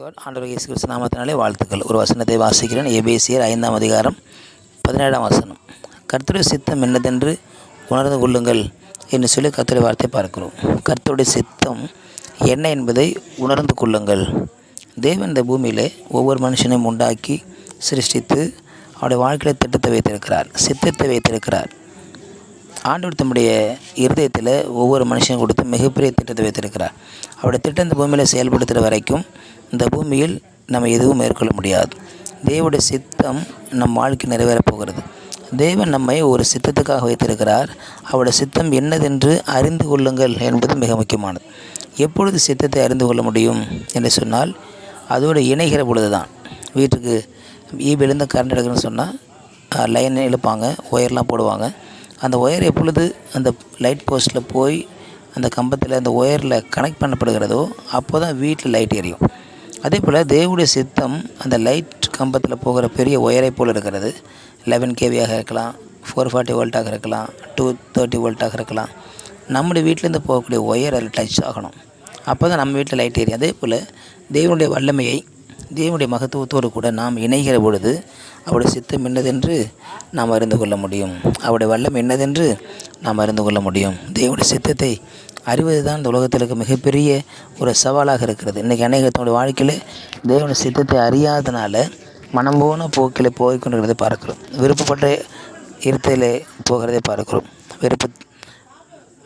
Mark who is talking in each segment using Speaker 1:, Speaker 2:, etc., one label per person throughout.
Speaker 1: God ஆண்டவர் இயேசு கிறிஸ்து நாமத்தினாலே வாழ்த்துக்கள். ஒரு வசனத்தை வாசிக்கிறேன். ஏபிசியர் ஐந்தாம் அதிகாரம் பதினேழாம் வசனம். கர்த்தருடைய சித்தம் என்னதென்று உணர்ந்து கொள்ளுங்கள் என்று சொல்லி கர்த்தருடைய வார்த்தை பார்க்கிறோம். கர்த்தருடைய சித்தம் என்ன என்பதை உணர்ந்து கொள்ளுங்கள். தேவன் இந்த பூமியிலே ஒவ்வொரு மனுஷனையும் உண்டாக்கி சிருஷ்டித்து அவருடைய வாழ்க்கையில் திட்டத்தை வைத்திருக்கிறார். சித்தத்தை வைத்திருக்கிறார். ஆண்டவர் தம்முடைய இருதயத்தில் ஒவ்வொரு மனுஷனும் கொடுத்து மிகப்பெரிய திட்டத்தை வைத்திருக்கிறார். அவருடைய திட்டம் இந்த பூமியில் செயல்படுத்துகிற வரைக்கும் இந்த பூமியில் நம்ம எதுவும் மேற்கொள்ள முடியாது. தேவனுடைய சித்தம் நம் வாழ்க்கை நிறைவேறப் போகிறது. தேவன் நம்மை ஒரு சித்தத்துக்காக வைத்திருக்கிறார். அவருடைய சித்தம் என்னதென்று அறிந்து கொள்ளுங்கள் என்பது மிக முக்கியமானது. எப்பொழுது சித்தத்தை அறிந்து கொள்ள முடியும் என்று சொன்னால் அதோடு இணைகிற பொழுது தான் வீட்டுக்கு ஈபிலேருந்து கரண்ட் எடுக்கணும்னு சொன்னால் லைன் இழுப்பாங்க ஒயர்லாம் போடுவாங்க. அந்த ஒயர் எப்பொழுது அந்த லைட் போஸ்ட்டில் போய் அந்த கம்பத்தில் அந்த ஒயரில் கனெக்ட் பண்ணப்படுகிறதோ அப்போ தான் வீட்டில் லைட் எரியும். அதே போல் தேவனுடைய சித்தம் அந்த லைட் கம்பத்தில் போகிற பெரிய ஒயரை போல் இருக்கிறது. லெவன் கேவியாக இருக்கலாம் ஃபோர் ஃபார்ட்டி வோல்ட்டாக இருக்கலாம் டூ தேர்ட்டி வோல்ட்டாக இருக்கலாம். நம்முடைய வீட்டிலேருந்து போகக்கூடிய ஒயர் அதில் டச் ஆகணும். அப்போ தான் நம்ம வீட்டில் லைட் எரியும் அதே போல் தேவனுடைய வல்லமையை தேவனுடைய மகத்துவத்தோடு கூட நாம் இணைகிற பொழுது அவருடைய சித்தம் என்னதென்று நாம் அறிந்து கொள்ள முடியும். அவருடைய வல்லம் என்னதென்று நாம் அறிந்து கொள்ள முடியும். தேவனுடைய சித்தத்தை அறிவது தான் இந்த உலகத்தில் இருக்க மிகப்பெரிய ஒரு சவாலாக இருக்கிறது. இன்றைக்கி அநேகத்தோடைய வாழ்க்கையில் தேவனுடைய சித்தத்தை அறியாதனால மனம் போன போக்கில் போய்கொண்டிருக்கிறதை பார்க்கிறோம். விருப்பப்பட்ட இருத்தையில் போகிறதை பார்க்கிறோம். விருப்ப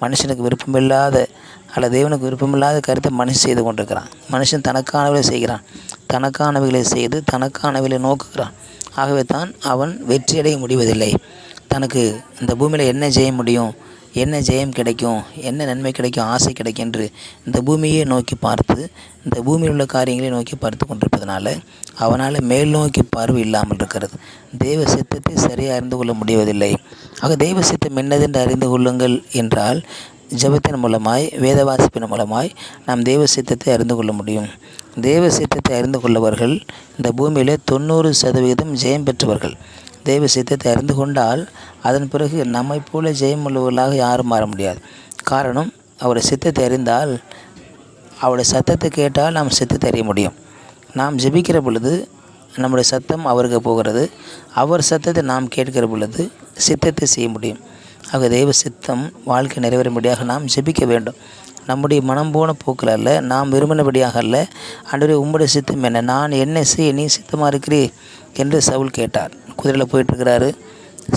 Speaker 1: மனுஷனுக்கு விருப்பமில்லாத அல்ல தேவனுக்கு விருப்பமில்லாத கருத்தை மனுஷன் செய்து கொண்டிருக்கிறான். மனுஷன் தனக்கானவர்களை செய்கிறான். தனக்கானவைகளை செய்து தனக்கானவைகளை நோக்குகிறான். ஆகவே தான் அவன் வெற்றியடைய முடிவதில்லை. தனக்கு இந்த பூமியில் என்ன செய்ய முடியும்? என்ன ஜெயம் கிடைக்கும் என்ன நன்மை கிடைக்கும் ஆசை கிடைக்கும் என்று இந்த பூமியை நோக்கி பார்த்து இந்த பூமியில் உள்ள காரியங்களை நோக்கி பார்த்து கொண்டிருப்பதனால அவனால் மேல் நோக்கி பார்வை இல்லாமல் இருக்கிறது. தெய்வ சித்தத்தை சரியாக அறிந்து கொள்ள முடிவதில்லை. ஆக தெய்வ சித்தம் என்னதென்று அறிந்து கொள்ளுங்கள் என்றால் ஜபத்தின் மூலமாய் வேத வாசிப்பின் மூலமாய் நாம் தெய்வ சித்தத்தை அறிந்து கொள்ள முடியும். தெய்வ சித்தத்தை அறிந்து கொள்ளவர்கள் இந்த பூமியில் தொண்ணூறு சதவீதம் ஜெயம் பெற்றவர்கள். தெய்வ சித்தத்தை அறிந்து கொண்டால் அதன் பிறகு நம்மை போல ஜெயமுள்ளவர்களாக யாரும் மாற முடியாது. காரணம் அவருடைய சித்தத்தை அறிந்தால் அவருடைய சத்தத்தை கேட்டால் நாம் சித்தத்தை அறிய முடியும். நாம் ஜெபிக்கிற பொழுது நம்முடைய சத்தம் அவருக்கு போகிறது. அவர் சத்தத்தை நாம் கேட்கிற பொழுது சித்தத்தை செய்ய முடியும். ஆக தெய்வ சித்தம் வாழ்க்கை நிறைவேறும்படியாக நாம் ஜெபிக்க வேண்டும். நம்முடைய மனம் போன போக்கில் அல்ல நாம் விரும்பினபடியாக அல்ல அன்றைய உம்முடைய சித்தம் என்ன? நான் என்ன செய்ய நீ சித்தமாக இருக்கிறீ என்று சவுல் கேட்டார். குதிரையில் போயிட்டுருக்கிறாரு.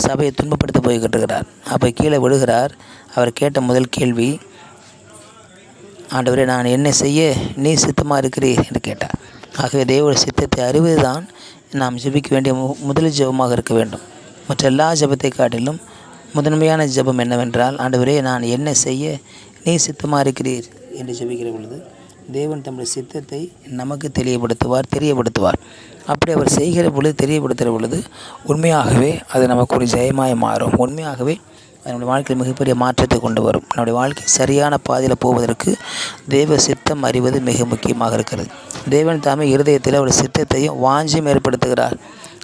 Speaker 1: சபையை துன்பப்படுத்த போய்கிட்டு இருக்கிறார் அப்போ கீழே விழுகிறார். அவர் கேட்ட முதல் கேள்வி ஆண்டவரே நான் என்ன செய்ய நீ சித்தமாக இருக்கிறீர்? என்று கேட்டார். ஆகவே தேவோட சித்தத்தை அறிவது தான் நாம் ஜெபிக்க வேண்டிய மு முதல் ஜெபமாக இருக்க வேண்டும். மற்ற எல்லா ஜெபத்தை காட்டிலும் முதன்மையான ஜெபம் என்னவென்றால் ஆண்டவரே நான் என்ன செய்ய நீ சித்தமாக இருக்கிறீர்? என்று ஜெபிக்கிற பொழுது தேவன் தம்முடைய சித்தத்தை நமக்கு தெரியப்படுத்துவார் தெரியப்படுத்துவார். அப்படி அவர் செய்கிற பொழுது தெரியப்படுத்துகிற பொழுது உண்மையாகவே அது நமக்கு ஒரு ஜெயமாய் மாறும். உண்மையாகவே நம்முடைய வாழ்க்கையில் மிகப்பெரிய மாற்றத்தை கொண்டு வரும். நம்முடைய வாழ்க்கை சரியான பாதையில் போவதற்கு தெய்வ சித்தம் அறிவது மிக முக்கியமாக இருக்கிறது. தேவன் தாமே இருதயத்தில் அவருடைய சித்தத்தையும் வாஞ்சியும் ஏற்படுத்துகிறார்.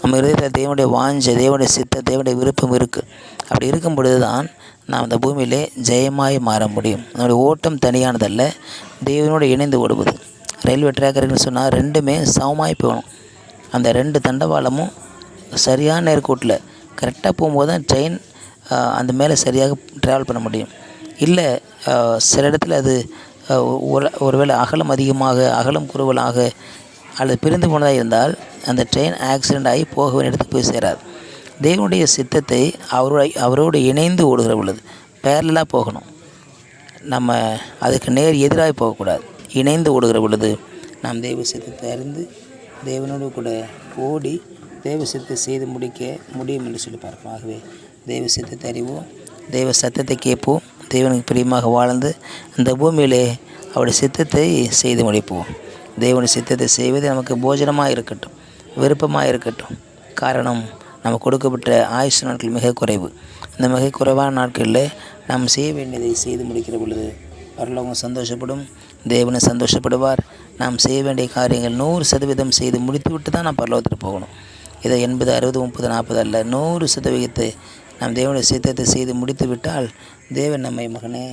Speaker 1: நம்ம இருதயத்தில் தேவனுடைய வாஞ்ச தேவனுடைய சித்த தேவனுடைய விருப்பம் இருக்குது அப்படி இருக்கும் பொழுது தான் நாம் இந்த பூமியிலே ஜெயமாய் மாற முடியும். நம்முடைய ஓட்டம் தனியானதல்ல தேவனோடு இணைந்து ஓடுவது. ரயில்வே ட்ராக்கர்னு சொன்னால் ரெண்டுமே சமமாய் போகணும். அந்த ரெண்டு தண்டவாளமும் சரியான நேர்கோட்டில் கரெக்டாக போகும்போது தான் ட்ரெயின் அந்த மேலே சரியாக ட்ராவல் பண்ண முடியும். இல்லை சில இடத்துல அது ஒரு ஒருவேளை அகலம் அதிகமாக அகலம் குறுவலாக அல்லது பிரிந்து போனதாக இருந்தால் அந்த ட்ரெயின் ஆக்சிடெண்ட் ஆகி போக வேண்டிய இடத்துக்கு போய் சேராது. தேவனுடைய சித்தத்தை அவரோட அவரோடு இணைந்து ஓடுகிற பொழுது பேரலாக போகணும். நம்ம அதுக்கு நேர் எதிராக போகக்கூடாது. இணைந்து ஓடுகிற பொழுது நாம் தெய்வ சித்தத்தை அறிந்து தேவனோடு கூட ஓடி தெய்வ சித்தத்தை செய்து முடிக்க முடியும் என்று சொல்லி பார்ப்போம். ஆகவே தெய்வ சித்தத்தை அறிவோம் தெய்வ சத்தத்தை கேட்போம் தேவனுக்கு பிரியமாக வாழ்ந்து இந்த பூமியிலே அவருடைய சித்தத்தை செய்து முடிப்போம். தேவனுடைய சித்தத்தை செய்வது நமக்கு போஜனமாக இருக்கட்டும் விருப்பமாக இருக்கட்டும். காரணம் நம்ம கொடுக்கப்பட்ட ஆயுஷ் நாட்கள் மிக குறைவு. இந்த மிக குறைவான நாட்களில் நாம் செய்ய வேண்டியதை செய்து முடிக்கிற பொழுது பரலோகம் சந்தோஷப்படும் தேவனை சந்தோஷப்படுவார். நாம் செய்ய வேண்டிய காரியங்கள் நூறு சதவீதம் செய்து முடித்துவிட்டு தான் நாம் பரலோகத்தில் போகணும். இதை எண்பது அறுபது முப்பது நாற்பது அல்ல நூறு சதவீதத்தை நாம் தேவனுடைய சித்தத்தை செய்து முடித்து விட்டால் தேவன் நம்மை மகனே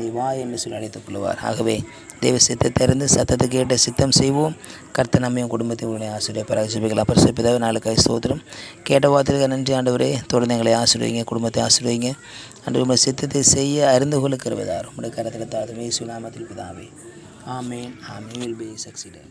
Speaker 1: நீ வா என்று சொல்லி அழைத்துக் கொள்வார். ஆகவே தெய்வ சித்தத்தை அறிந்து சத்தத்தை கேட்ட சித்தம் செய்வோம். கர்த்த நம்மையும் குடும்பத்தை உடனே ஆசிரியை பராஜிப்பிக்கலாம் பரிசுப்பிதாவே நாளுக்காய் ஸ்தோத்திரம். கேட்ட வார்த்தைக்கு நன்றி ஆண்டவரே. தொடர்ந்து எங்களை ஆசிரியங்க குடும்பத்தை ஆசிரியங்க அன்று உங்கள் சித்தத்தை செய்ய அறிந்து கொள்ள கருவதார் உங்களுடைய கரத்தில் தாழ்த்து சுனாமத்தில் பிதாவே. ஆமேன். ஆமேன். Will be succeeded